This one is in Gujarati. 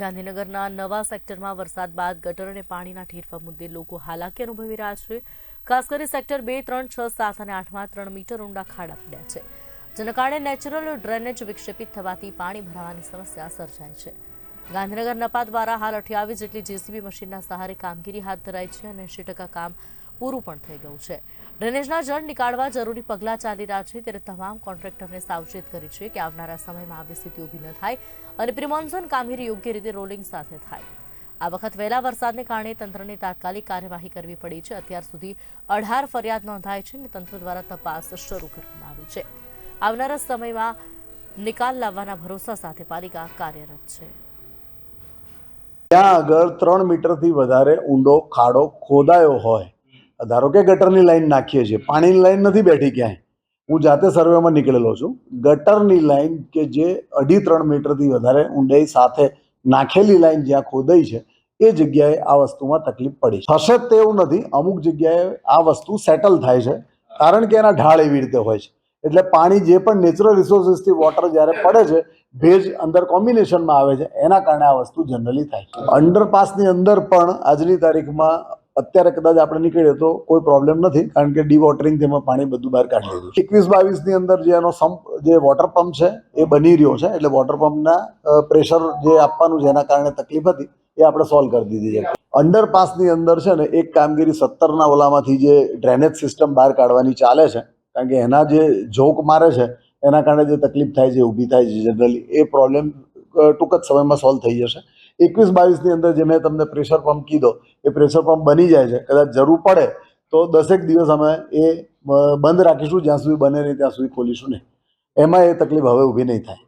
ગાંધીનગરના નવા સેક્ટરમાં વરસાદ બાદ ગટર અને પાણીના ઠેરફા મુદ્દે લોકો હાલાકી અનુભવી રહ્યા છે. ખાસ કરી સેક્ટર બે, ત્રણ, છ, સાત અને આઠમાં ત્રણ મીટર ઊંડા ખાડા પડ્યા છે. જેના કારણે નેચરલ ડ્રેનેજ વિક્ષેપિત થવાથી પાણી ભરાવાની સમસ્યા સર્જાય છે. ગાંધીનગર નપા દ્વારા હાલ અઠ્યાવીસ જેટલી જેસીબી મશીનના સહારે કામગીરી હાથ ધરાઈ છે અને એંશી કામ પૂરું પણ થઈ ગયું છે. ડ્રેનેજના જળ નીકાળવા જરૂરી પગલાં ચાલી રહ્યા છે ત્યારે તમામ કોન્ટ્રાક્ટરને સાવચેત કરી છે કે આવનારા સમયમાં આવી સ્થિતિ ઊભી ન થાય અને પ્રિમોન્સન કામગીરી યોગ્ય રીતે રોલિંગ સાથે થાય. આ વખત વહેલા વરસાદને કારણે તંત્રને તાત્કાલિક કાર્યવાહી કરવી પડી છે. અત્યાર સુધી અઢાર ફરિયાદ નોંધાઈ છે અને તંત્ર દ્વારા તપાસ શરૂ કરવામાં આવી છે. આવનારા સમયમાં નિકાલ લાવવાના ભરોસા સાથે પાલિકા કાર્યરત છે. ત્યાં આગળ ત્રણ મીટરથી વધારે ઊંડો ખાડો ખોદાયો હોય ધારો કે ગટરની લાઈન નાખીએ છીએ, પાણીની લાઈન નથી બેઠી ક્યાંય. હું જાતે સર્વેમાં નીકળેલો છું. ગટરની લાઈન કે જે અઢી ત્રણ મીટરથી વધારે ઊંડાઈ સાથે નાખેલી લાઈન જ્યાં ખોદાઈ છે, એ જગ્યાએ આ વસ્તુમાં તકલીફ પડી. થશે તેવું નથી, અમુક જગ્યાએ આ વસ્તુ સેટલ થાય છે, કારણ કે એના ઢાળ એવી રીતે હોય છે. એટલે પાણી જે પણ નેચરલ રિસોર્સિસથી વોટર જ્યારે પડે છે, ભેજ અંદર કોમ્બિનેશનમાં આવે છે, એના કારણે આ વસ્તુ જનરલી થાય છે. અંડરપાસની અંદર પણ આજની તારીખમાં અત્યારે કદાચ આપણે નીકળીએ તો કોઈ પ્રોબ્લેમ નથી, કારણ કે ડી વોટરિંગ તેમાં પાણી બધું બહાર કાઢી લીધું એકવીસ બાવીસની અંદર જે એનો સંપ જે વોટર પંપ છે, એ બની રહ્યો છે, એટલે વોટર પંપના પ્રેશર જે આપવાનું એના કારણે તકલીફ હતી, એ આપણે સોલ્વ કરી દીધી છે. અંડરપાસની અંદર છે ને, એક કામગીરી સત્તરના ઓલામાંથી જે ડ્રેનેજ સિસ્ટમ બહાર કાઢવાની ચાલે છે, કારણ કે એના જે જોક મારે છે, એના કારણે જે તકલીફ થાય છે ઊભી થાય છે જનરલી એ પ્રોબ્લેમ ટૂંક જ સમયમાં સોલ્વ થઈ જશે. એકવીસ બાવીસની અંદર જે મેં તમને પ્રેશર પંપ કીધો, એ પ્રેશર પંપ બની જાય છે. કદાચ જરૂર પડે, તો દસેક દિવસ અમે એ બંધ રાખીશું. જ્યાં સુધી બને નહીં ત્યાં સુધી ખોલીશું નહીં. એમાં એ તકલીફ હવે ઊભી નહીં થાય.